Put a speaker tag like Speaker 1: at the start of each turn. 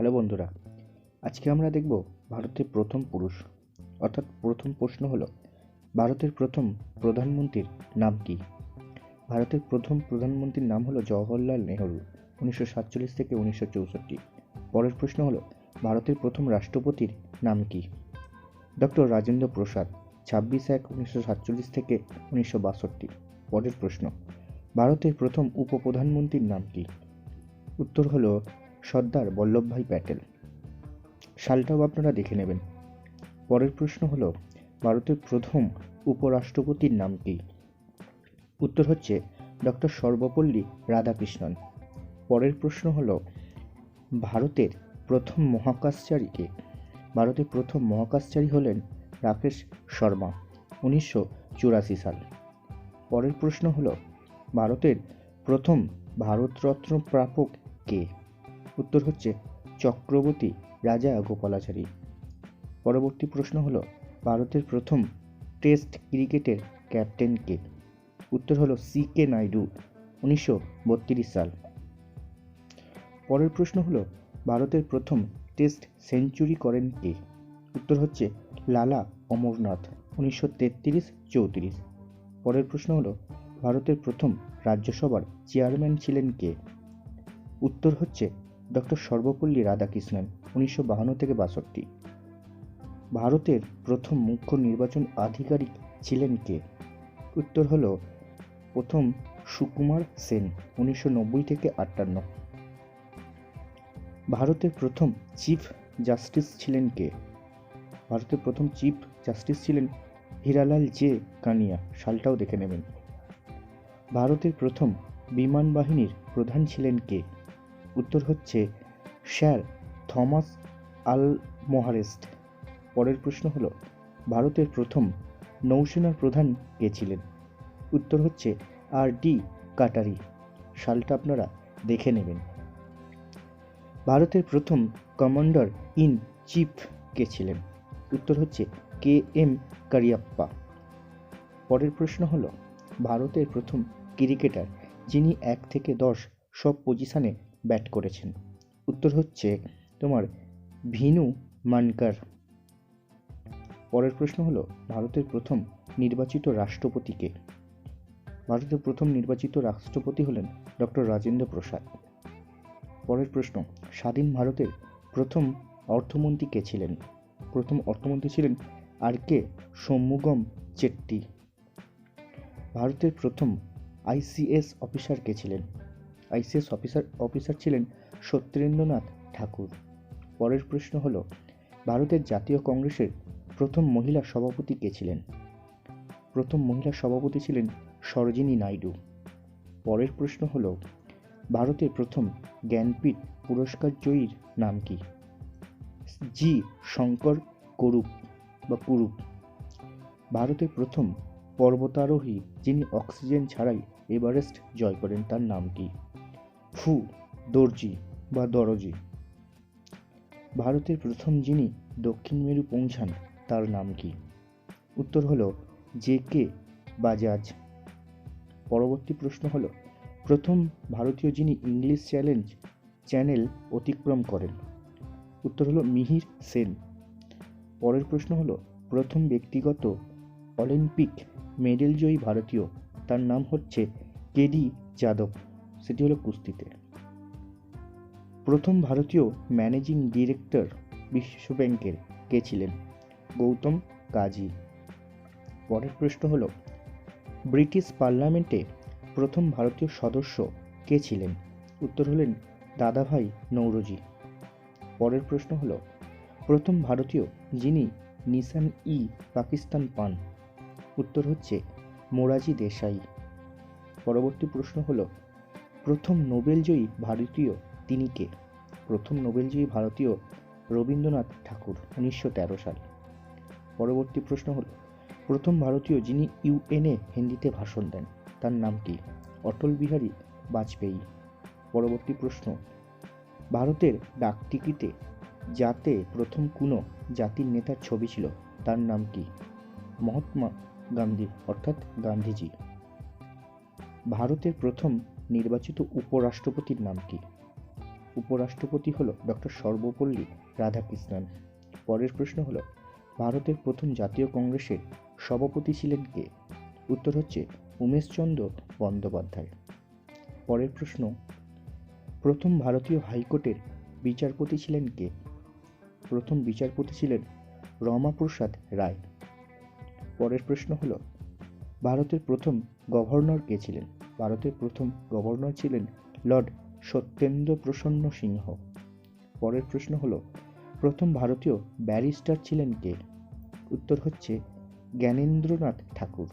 Speaker 1: Hello বন্ধুরা, আজকে আমরা দেখব ভারতের প্রথম পুরুষ। অর্থাৎ প্রথম প্রশ্ন হলো, ভারতের প্রথম প্রধানমন্ত্রীর নাম কি? ভারতের প্রথম প্রধানমন্ত্রীর নাম হলো জওহরলাল নেহরু, উনিশশো সাতচল্লিশ থেকে উনিশশো চৌষট্টি। পরের প্রশ্ন হলো, ভারতের প্রথম রাষ্ট্রপতির নাম কি? ডক্টর রাজেন্দ্র প্রসাদ, ছাব্বিশ এক উনিশশো সাতচল্লিশ থেকে উনিশশো বাষট্টি। পরের প্রশ্ন, ভারতের প্রথম উপপ্রধানমন্ত্রীর নাম কি? উত্তর হলো সর্দার বল্লভভাই প্যাটেল। সালটাও আপনারা দেখে নেবেন। পরের প্রশ্ন হলো, ভারতের প্রথম উপরাষ্ট্রপতির নাম কি? উত্তর হচ্ছে ডক্টর সর্বপল্লী রাধাকৃষ্ণন। পরের প্রশ্ন হলো, ভারতের প্রথম মহাকাশচারীকে ভারতের প্রথম মহাকাশচারী হলেন রাকেশ শর্মা, উনিশশো চুরাশি সাল। পরের প্রশ্ন হলো, ভারতের প্রথম ভারতরত্ন প্রাপক কে? উত্তর হচ্ছে চক্রবর্তী রাজা গোপালাচারী। পরবর্তী প্রশ্ন হলো, ভারতের প্রথম টেস্ট ক্রিকেটের ক্যাপ্টেন কে? উত্তর হলো সি কে নাইডু, উনিশশো বত্রিশ সাল। পরের প্রশ্ন হলো, ভারতের প্রথম টেস্ট সেঞ্চুরি করেন কে? উত্তর হচ্ছে লালা অমরনাথ, উনিশশো তেত্রিশ চৌত্রিশ। পরের প্রশ্ন হলো, ভারতের প্রথম রাজ্যসভার চেয়ারম্যান ছিলেন কে? উত্তর হচ্ছে ডক্টর সর্বপল্লী রাধাকৃষ্ণন উনিশশো বাহান্ন থেকে বাষট্টি। ভারতের প্রথম মুখ্য নির্বাচন আধিকারিক ছিলেন কে? উত্তর হল, প্রথম সুকুমার সেন উনিশশো নব্বই থেকে আটান্ন। ভারতের প্রথম চিফ জাস্টিস ছিলেন কে? ভারতের প্রথম চিফ জাস্টিস ছিলেন হীরালাল জে কানিয়া, সালটাও দেখে নেবেন। ভারতের প্রথম বিমান বাহিনীর প্রধান ছিলেন কে? উত্তর হচ্ছে, স্যার, থমাস আল মোহারেস্ট পরের প্রশ্ন হল, ভারতের প্রথম নৌসেনার প্রধান কে ছিলেন? উত্তর হচ্ছে, আর ডি কাটারি। সালটা আপনারা দেখে নেবেন। ভারতের প্রথম কমান্ডার ইন চিফ কে ছিলেন? উত্তর হচ্ছে, কে এম কারিয়াপ্পা। পরের প্রশ্ন হল, ভারতের প্রথম ক্রিকেটার, যিনি এক থেকে দশ সব পজিশনে ব্যাট করেছেন। উত্তর হচ্ছে তোমার ভিনু মানকার। পরের প্রশ্ন হলো, ভারতের প্রথম নির্বাচিত রাষ্ট্রপতিকে। ভারতের প্রথম নির্বাচিত রাষ্ট্রপতি হলেন ডক্টর রাজেন্দ্র প্রসাদ। পরের প্রশ্ন, স্বাধীন ভারতের প্রথম অর্থমন্ত্রী কে ছিলেন? প্রথম অর্থমন্ত্রী ছিলেন আর কে? ষণ্মুগম চেট্টি। ভারতের প্রথম আইসিএস অফিসার কে ছিলেন? আইসিএস অফিসার অফিসার ছিলেন সত্যেন্দ্রনাথ ঠাকুর। পরের প্রশ্ন হল, ভারতের জাতীয় কংগ্রেসের প্রথম মহিলা সভাপতি কে ছিলেন? প্রথম মহিলা সভাপতি ছিলেন সরোজিনী নাইডু। পরের প্রশ্ন হল, ভারতের প্রথম জ্ঞানপীঠ পুরস্কার জয়ীর নাম কি? জি, শঙ্কর করুপ বা কুরুপ। ভারতের প্রথম পর্বতারোহী যিনি অক্সিজেন ছাড়াই এভারেস্ট জয় করেন, তার নাম কি? ফু দর্জি বা দরজি। ভারতের প্রথম যিনি দক্ষিণ মেরু পৌঁছান, তার নাম কি? উত্তর হলো জে কে বাজাজ। পরবর্তী প্রশ্ন হলো, প্রথম ভারতীয় যিনি ইংলিশ চ্যালেঞ্জ চ্যানেল অতিক্রম করেন? উত্তর হলো মিহির সেন। পরের প্রশ্ন হলো, প্রথম ব্যক্তিগত অলিম্পিক মেডেলজয়ী ভারতীয়, তার নাম হচ্ছে কেডি যাদব। সেটি হলো কুস্তিতে। প্রথম ভারতীয় ম্যানেজিং ডিরেক্টর বিশ্ব ব্যাংকের কে ছিলেন? গৌতম কাজী। পরের প্রশ্ন হলো, ব্রিটিশ পার্লামেন্টে প্রথম ভারতীয় সদস্য কে ছিলেন? উত্তর হলেন দাদাভাই নৌরজি। পরের প্রশ্ন হলো, প্রথম ভারতীয় যিনি নিসান ই পাকিস্তান পান? উত্তর হচ্ছে মোরাজি দেশাই। পরবর্তী প্রশ্ন হলো প্রথম নোবেলজয়ী ভারতীয় তিনি কে? প্রথম নোবেলজয়ী ভারতীয় রবীন্দ্রনাথ ঠাকুর, উনিশশো তেরো সাল। পরবর্তী প্রশ্ন হল, প্রথম ভারতীয় যিনি ইউএনএ হিন্দিতে ভাষণ দেন, তার নাম কি? অটল বিহারী বাজপেয়ী। পরবর্তী প্রশ্ন, ভারতের ডাকটিকিটে যাতে প্রথম কোনো জাতির নেতার ছবি ছিল, তার নাম কি? মহাত্মা গান্ধী, অর্থাৎ গান্ধীজি। ভারতের প্রথম নির্বাচিত উপরাষ্ট্রপতির নাম কি? উপরাষ্ট্রপতি হলো ডক্টর সর্বপল্লী রাধাকৃষ্ণন। পরের প্রশ্ন হলো, ভারতের প্রথম জাতীয় কংগ্রেসের সভাপতি ছিলেন কে? উত্তর হচ্ছে উমেশচন্দ্র বন্দ্যোপাধ্যায়। পরের প্রশ্ন, প্রথম ভারতীয় হাইকোর্টের বিচারপতি ছিলেন কে? প্রথম বিচারপতি ছিলেন রমাপ্রসাদ রায়। পরের প্রশ্ন হলো, ভারতের প্রথম গভর্নর কে ছিলেন? ভারতের প্রথম গভর্নর ছিলেন লর্ড সত্যেন্দ্র প্রসন্ন সিংহ। পরের প্রশ্ন হলো, প্রথম ভারতীয় ব্যারিস্টার ছিলেন কে? উত্তর হচ্ছে জ্ঞানেন্দ্রনাথ ঠাকুর।